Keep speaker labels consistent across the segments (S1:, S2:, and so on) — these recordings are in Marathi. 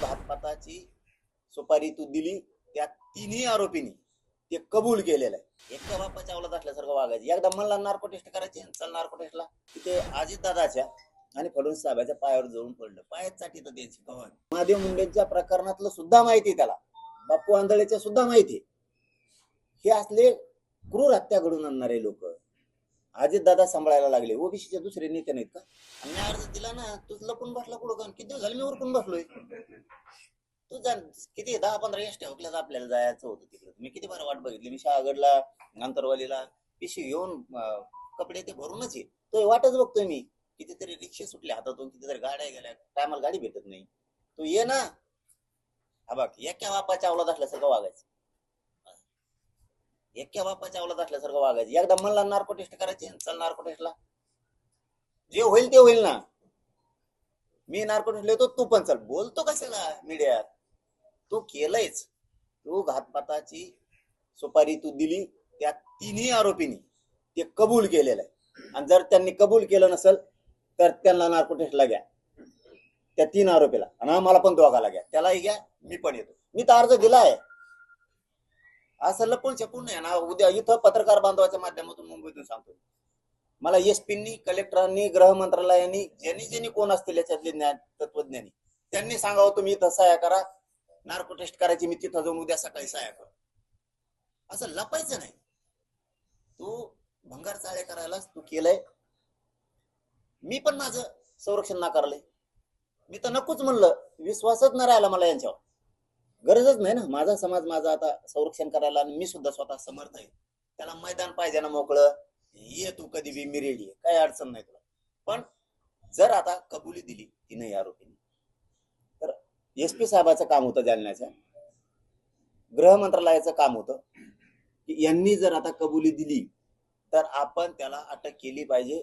S1: घातपाताची सुपारी तू दिली त्या तिन्ही आरोपींनी ते कबूल केलेलं आहे. एकदा बापाच्या अवलाद असल्यासारखं वागायचं. एकदा मला नार्को टेस्ट करायची चल नार्को टेस्टला तिथे आजी दादाच्या आणि फडणवीस साहेबाच्या पायावर जाऊन पडलं. पायात साठी तर द्यायची कवन महादेव मुंडेंच्या प्रकरणातलं सुद्धा माहिती त्याला. बापू आंधळेच्या सुद्धा माहिती हे असले क्रूर हत्या घडून आणणारे लोक. अजित दादा सांभाळायला लागले. ओबीसीचे दुसरे नेते नाहीत का? आणि मी अर्ज दिला ना तू लपून बसला कुठं किती दिवस झाले मी उरकून बसलोय? तू जा किती दहा पंधरा एस ठेवल्यात आपल्याला जायचं होतं तिकडे. मी किती बरं वाट बघितली. मी शहागडला अंतरवालीला पिशी घेऊन कपडे ते भरूनच ये. तो वाटच बघतोय मी. कितीतरी रिक्षा सुटल्या हातातून कितीतरी गाड्या गेल्या. टायमाला गाडी भेटत नाही. तू ये ना. हा बघ एका बापाच्या अवलाद असल्यासारखं वागायचं. एक्या बापाच्या अवलात असल्यासारखं वागायचं. एकदा म्हणला नार्को टेस्ट करायची चल नार्को टेस्टला जे होईल ते होईल ना. मी नार्को टेस्ट लिहितो तू पण चल. बोलतो कशाला मीडियात तू केलंयच. तू घातपाताची सुपारी तू दिली त्या तिन्ही आरोपींनी. ते कबूल केलेलं आहे. आणि जर त्यांनी कबूल केलं नसेल तर त्यांना नार्को टेस्टला घ्या. त्या तीन आरोपीला. आणि आम्हाला पण दोघाला घ्या. त्यालाही घ्या मी पण येतो. मी तर अर्ज दिलाय. असं लपून छपून नाही ना उद्या इथं पत्रकार बांधवाच्या माध्यमातून मुंबईतून सांगतो मला एस पीनी कलेक्टरांनी गृहमंत्रालयानी ज्यांनी ज्यांनी कोण असतील याच्यातले ज्ञान तत्वज्ञानी त्यांनी सांगावं तुम्ही इथं सहाय्या करा नार्को टेस्ट करायची मी तिथं जाऊन उद्या सकाळी सहाय्या कर. असं लपायचं नाही. तू भंगार चाळे करायलाच तू केलंय. मी पण माझं संरक्षण नाकारलंय. मी तर नकोच म्हणलं विश्वासच न राहिला मला यांच्यावर. गरजच नाही ना. माझा समाज माझा आता संरक्षण करायला आणि मी सुद्धा स्वतः समर्थ आहे. त्याला मैदान पाहिजे ना मोकळं. ये तू कधी बी मी रेडी आहे. काही अडचण नाही तुला. पण जर आता कबुली दिली तीनही आरोपींनी तर एस पी साहेबाचं काम होतं जालन्याचं. गृह मंत्रालयाचं काम होतं. की यांनी जर आता कबुली दिली तर आपण त्याला अटक केली पाहिजे.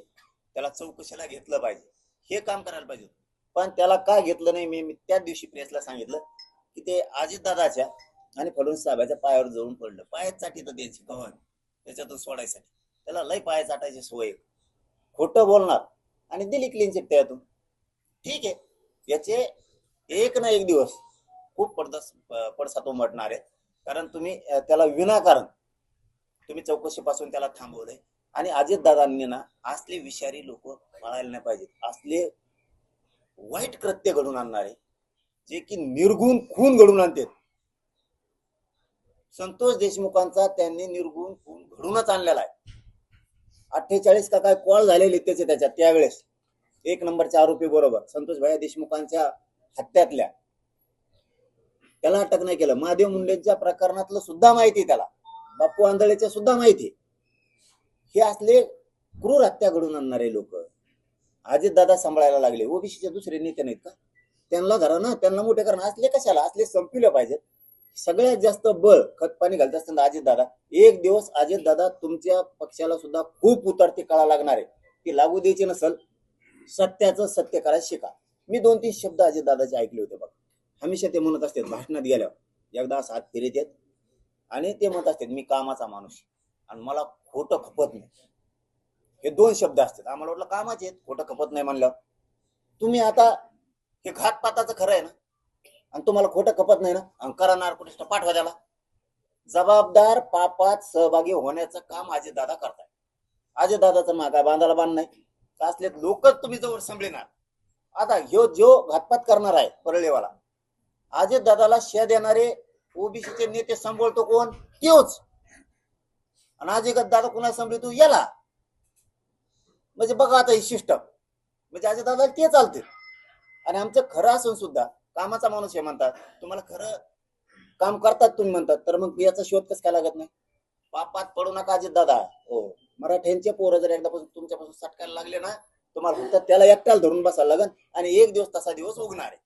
S1: त्याला चौकशीला घेतलं पाहिजे. हे काम करायला पाहिजे पण त्याला का घेतलं नाही मी त्या दिवशी प्रेसला सांगितलं. की ते अजितदादाच्या आणि फडणवीस साहेबाच्या पायावर जळून पडलं. पायात चाटी तर द्यायची कवन त्याच्यातून सोडायसाठी. त्याला लय पाया चाटायची सोय खोटं बोलणार. आणि दिली क्लीन चिट त्यातून. ठीक आहे. याचे एक ना एक दिवस खूप पडदास पडसात उमटणार आहे कारण तुम्ही त्याला विनाकारण तुम्ही चौकशीपासून त्याला थांबवलंय. आणि अजितदादांनी ना असले विषारी लोक पळायला नाही पाहिजेत. असले वाईट कृत्य घडून आणणारे जे की निर्गुण खून घडून आणतात संतोष देशमुखांचा त्यांनी निर्गुण खून घडूनच आणलेला आहे. अठ्ठेचाळीस का काय कॉल झालेले त्याचे त्याच्यात त्यावेळेस. एक नंबरच्या आरोपी बरोबर संतोष भाई देशमुखांच्या हत्यातल्या. त्याला अटक नाही केलं. महादेव मुंडेंच्या प्रकरणातलं सुद्धा माहिती त्याला. बापू आंधळेच्या सुद्धा माहिती हे असले क्रूर हत्या घडून आणणारे लोक. अजित दादा सांभाळायला लागले. ओबीसीचे दुसरे नेते नाहीत का? त्यांना धरा ना त्यांना मोठे करणं असले कशाला? असले संपविले पाहिजेत. सगळ्यात जास्त बळ खत पाणी घालत असताना अजित दादा. एक दिवस अजित दादा तुमच्या पक्षाला सुद्धा खूप उतरती कळा लागणार. आहे ती लागू द्यायची नसल सत्याचं सत्य करायला शिका. मी दोन तीन शब्द अजित दादाचे ऐकले होते बघ. हमेशा ते म्हणत असतात भाषणात गेल्यावर. एकदा हात फिरत येत आणि ते म्हणत असतात मी कामाचा माणूस आणि मला खोटं खपत नाही. हे दोन शब्द असतात. आम्हाला वाटलं कामाचे आहेत खोटं खपत नाही म्हणलं तुम्ही आता हे घातपाताचं खरं आहे ना? आणि तुम्हाला खोटं खपत नाही ना? आणि करा नार्कोटिस्ट पाठवा त्याला. जबाबदार पापात सहभागी होण्याचं काम आजी दादा करताय आजी दादाचं मागा बांधायला बांध नाही. असले लोकच तुम्ही जवळ संभळणार आता ह्यो जो घातपात करणार आहे परळेवाला आजी दादाला शे देणारे ओबीसीचे नेते सांभाळतो कोण? तोच. आणि आजी दादा कुणा सांभाळतो याला. म्हणजे बघा आता ही सिस्टम म्हणजे आजी दादा ते चालते आणि आमचं खरं असून सुद्धा कामाचा माणूस हे म्हणतात. तुम्हाला खरं काम करतात तुम्ही म्हणतात तर मग याचा शोध कस काय लागत नाही? पापात पडू नका अजित दादा. हो. मराठ्यांचे पोरं जर एकदा तुमच्यापासून सटकायला लागले ना तुम्हाला फक्त त्याला एकट्याला धरून बसायला लागन आणि एक दिवस तसा दिवस उगणार आहे.